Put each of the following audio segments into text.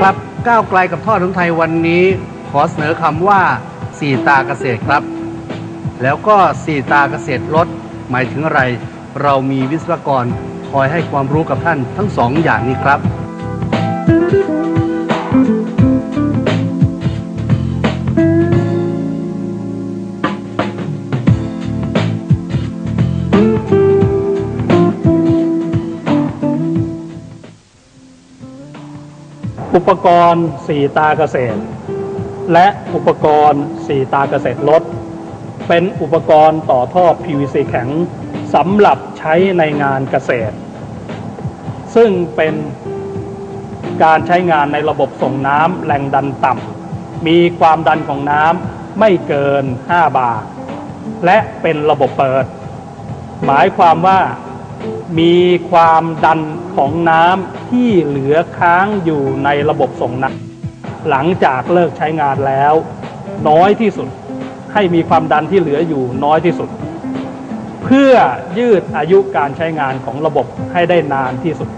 ครับก้าวไกลกับทอดของไทยวันนี้ ขอเสนอคำว่าสี่ตาเกษตรครับ แล้วก็สี่ตาเกษตรลดหมายถึงอะไร เรามีวิศวกรคอยให้ความรู้กับท่านทั้งสองอย่างนี้ครับ อุปกรณ์สีตาเกษตร และอุปกรณ์สีตาเกษตรลดเป็นอุปกรณ์ต่อท่อ PVC แข็งสำหรับใช้ในงานเกษตร ซึ่งเป็นการใช้งานในระบบส่งน้ำแรงดันต่ำมีความดันของน้ำไม่เกิน 5 บาร์และเป็นระบบเปิด หมายความว่า มีความดันของน้ำที่เหลือค้างอยู่ในระบบส่งน้ำหลังจากเลิกใช้งานแล้ว น้อยที่สุดให้มีความดันที่เหลืออยู่น้อยที่สุด เพื่อยืดอายุการใช้งานของระบบให้ได้นานที่สุด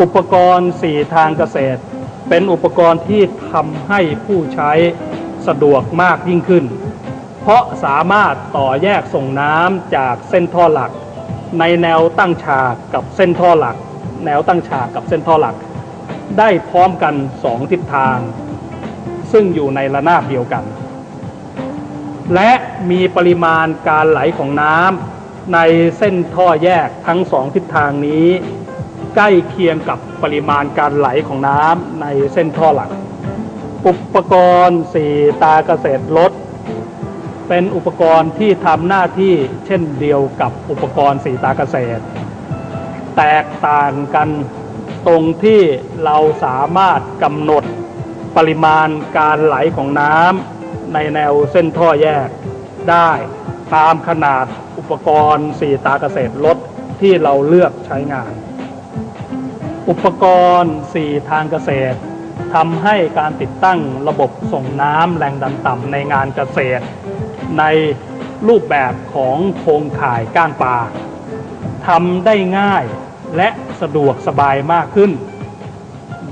อุปกรณ์สี่ทางเกษตร เป็นอุปกรณ์ที่ทำให้ผู้ใช้สะดวกมากยิ่งขึ้น เพราะสามารถต่อแยกส่งน้ำจากเส้นท่อหลัก ในแนวตั้งฉากกับเส้นท่อหลัก แนวตั้งฉากกับเส้นท่อหลัก ได้พร้อมกันสองทิศทาง ซึ่งอยู่ในระนาบเดียวกัน และมีปริมาณการไหลของน้ำในเส้นท่อแยกทั้งสองทิศทางนี้ ใกล้เคียงกับปริมาณการไหลของน้ำในเส้นท่อหลัก อุปกรณ์สีตาเกษตรลด เป็นอุปกรณ์ที่ทำหน้าที่เช่นเดียวกับอุปกรณ์สีตาเกษตร แตกต่างกันตรงที่เราสามารถกำหนดปริมาณการไหลของน้ำในแนวเส้นท่อแยกได้ตามขนาดอุปกรณ์สีตาเกษตรลดที่เราเลือกใช้งาน อุปกรณ์สี่ทางเกษตรทำให้การติดตั้งระบบส่งน้ำแรงดันต่ำในงานเกษตร ในรูปแบบของโครงข่ายก้างปลาทำได้ง่ายและสะดวกสบายมากขึ้น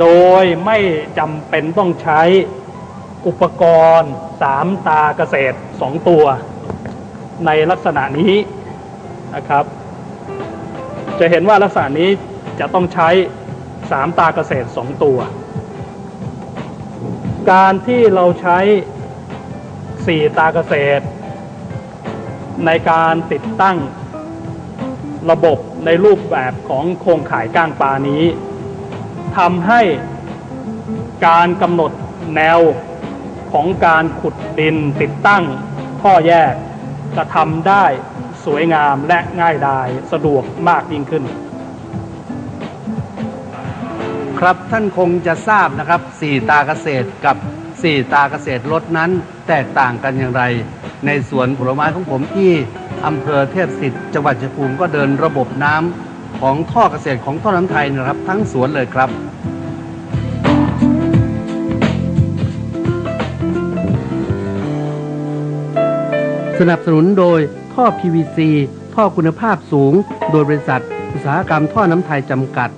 โดยไม่จำเป็นต้องใช้อุปกรณ์สามตาเกษตรสองตัว ในลักษณะนี้นะครับ จะเห็นว่าลักษณะนี้จะต้องใช้สามตาเกษตรสองตัว การที่เราใช้ สี่ตาเกษตร ในการติดตั้งระบบในรูปแบบของโครงข่ายก้างปลานี้ทำให้การกำหนดแนวของการขุดดินติดตั้งท่อแยกกระทำได้สวยงามและง่ายดายสะดวกมากยิ่งขึ้น ครับท่านคงจะทราบนะครับสี่ตาเกษตรกับ สี่ตาเกษตรลดนั้นแตกต่างกันอย่างไร ในสวนผลไม้ของผมที่อำเภอเทพสิทธิ์จังหวัดชัยภูมิก็เดินระบบน้ำของท่อเกษตรของท่อน้ำไทยนะครับ ทั้งสวนเลยครับสนับสนุนโดยท่อ PVC ท่อคุณภาพสูง โดยบริษัท อุตสาหกรรมท่อน้ำไทยจำกัด